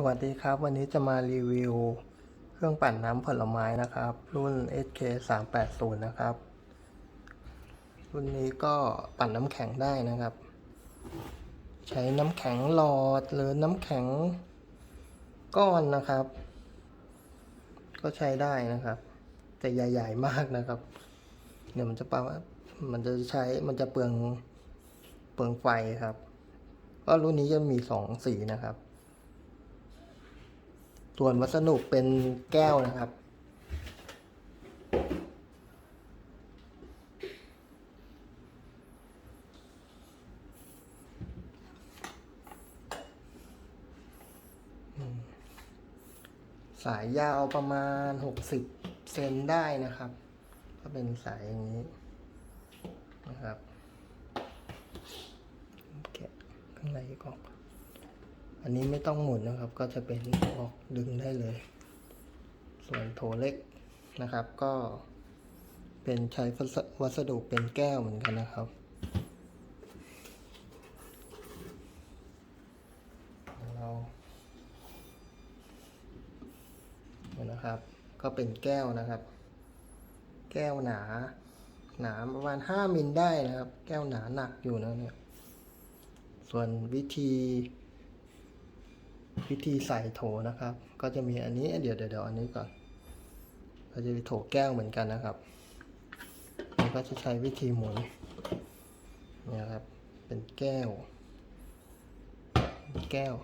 สวัสดีครับ วันนี้จะมารีวิว เครื่องปั่นน้ำผลไม้นะครับ รุ่น SK 3 8 0นะครับ รุ่นนี้ก็ปั่นน้ำแข็งได้นะครับ ใช้น้ำแข็งหลอดหรือน้ำแข็งก้อนนะครับ ก็ใช้ได้นะครับ แต่ใหญ่ ๆ มากนะครับเดี๋ยวมันจะปะมันจะใช้มันจะเปลืองเปลืองไฟครับ ก็รุ่นนี้จะมีสองสีนะครับ ส่วนวัสดุเป็นแก้วนะครับ สายยาวประมาณ 60 เซนได้นะครับ ก็เป็นสายอย่างนี้นะครับ แกะข้างในก่อน อันนี้ไม่ต้องหมุนนะครับ ก็จะเป็นออกดึงได้เลย ส่วนโถเล็กนะครับ ก็เป็นใช้วัสดุเป็นแก้วเหมือนกันนะครับเราเนี่ยนะครับ ก็เป็นแก้วนะครับ แก้วหนาหนาประมาณห้ามิลได้นะครับ แก้วหนาหนักอยู่นะเนี่ย ส่วนวิธี วิธีใส่โถนะครับ ก็จะมีอันนี้เดี๋ยวเดี๋ยวอันนี้ก่อนก็จะมีโถแก้วเหมือนกันนะครับแล้วก็จะใช้วิธีหมุนเนี่ยครับ เป็นแก้ว แก้ว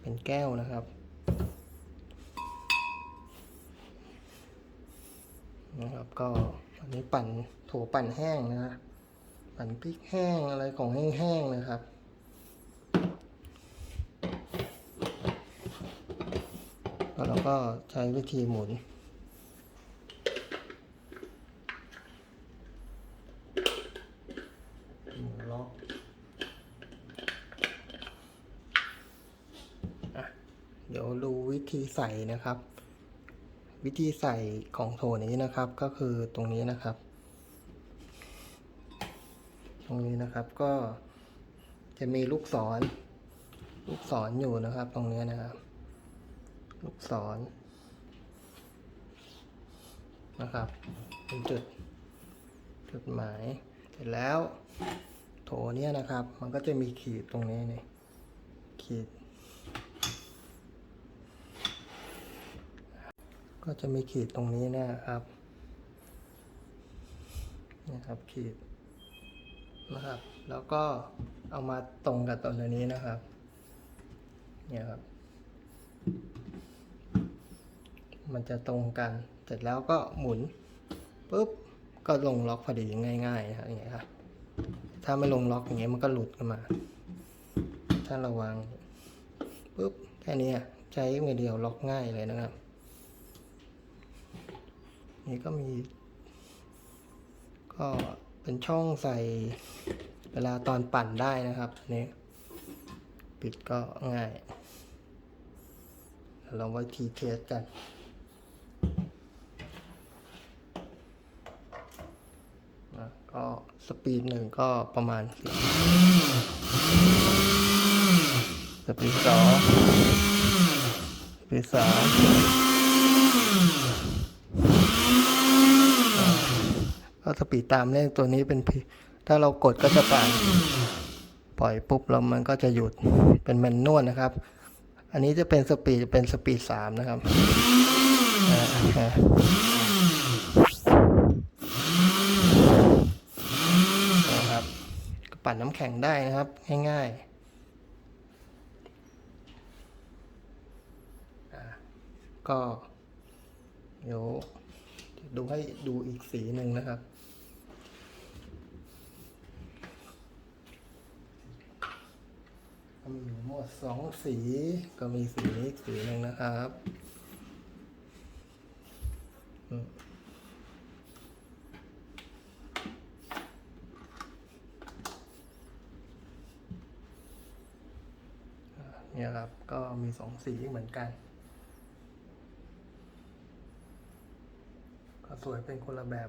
เป็นแก้วนะครับนะครับ ก็อันนี้ปั่นโถปั่นแห้งนะฮะ ปั่นพริกแห้งอะไรของแห้งๆนะครับ แล้วเราก็ใช้วิธีหมุนล็อกเดี๋ยวดูวิธีใส่นะครับ วิธีใส่ของโถนี้นะครับก็คือตรงนี้นะครับ รงนี้นะครับก็จะมีลูกศร ลูกศรอยู่นะครับ ตรงนี้นะครับ ลูกศรนะครับ เป็นจุดจุดหมายเสร็จแล้ว โถเนี้ยนะครับ มันก็จะมีขีดตรงนี้นี่ขีด ก็จะมีขีดตรงนี้นะครับนะครับขีด นะครับ แล้วก็เอามาตรงกับตัวนี้นะครับ เนี่ยครับ มันจะตรงกัน เสร็จแล้วก็หมุนปุ๊บ ก็ลงล็อกพอดีง่ายๆนะครับอย่างเงี้ยครับ ถ้าไม่ลงล็อกอย่างเงี้ยมันก็หลุดขึ้นมา ถ้าเราวางปุ๊บแค่นี้ใช้มือเดียวล็อกง่ายเลยนะครับ นี่ก็มีก็ เป็นช่องใส่เวลาตอนปั่นได้นะครับนี่ปิดก็ง่ายเดี๋ยวเราไว้ทีเทสกันก็สปีดหนึ่งก็ประมาณสปีดสองสปีดสาม ก็สปีดตามเลขตัวนี้เป็นถ้าเรากดก็จะปั่นปล่อยปุ๊บแล้วมันก็จะหยุดเป็นแมนนวลนะครับ อันนี้จะเป็นสปีดเป็นสปีดสามนะครับนะครับปั่นน้ำแข็งได้นะครับ ง่ายๆก็เดี๋ยวดูให้ดูอีกสีหนึ่งนะครับ ก็มีอยู่ หมดสองสีก็มีสีนี้อีกสีหนึ่งนะครับเนี่ยครับ ก็มีสองสีเหมือนกัน ก็สวยเป็นคนละแบบ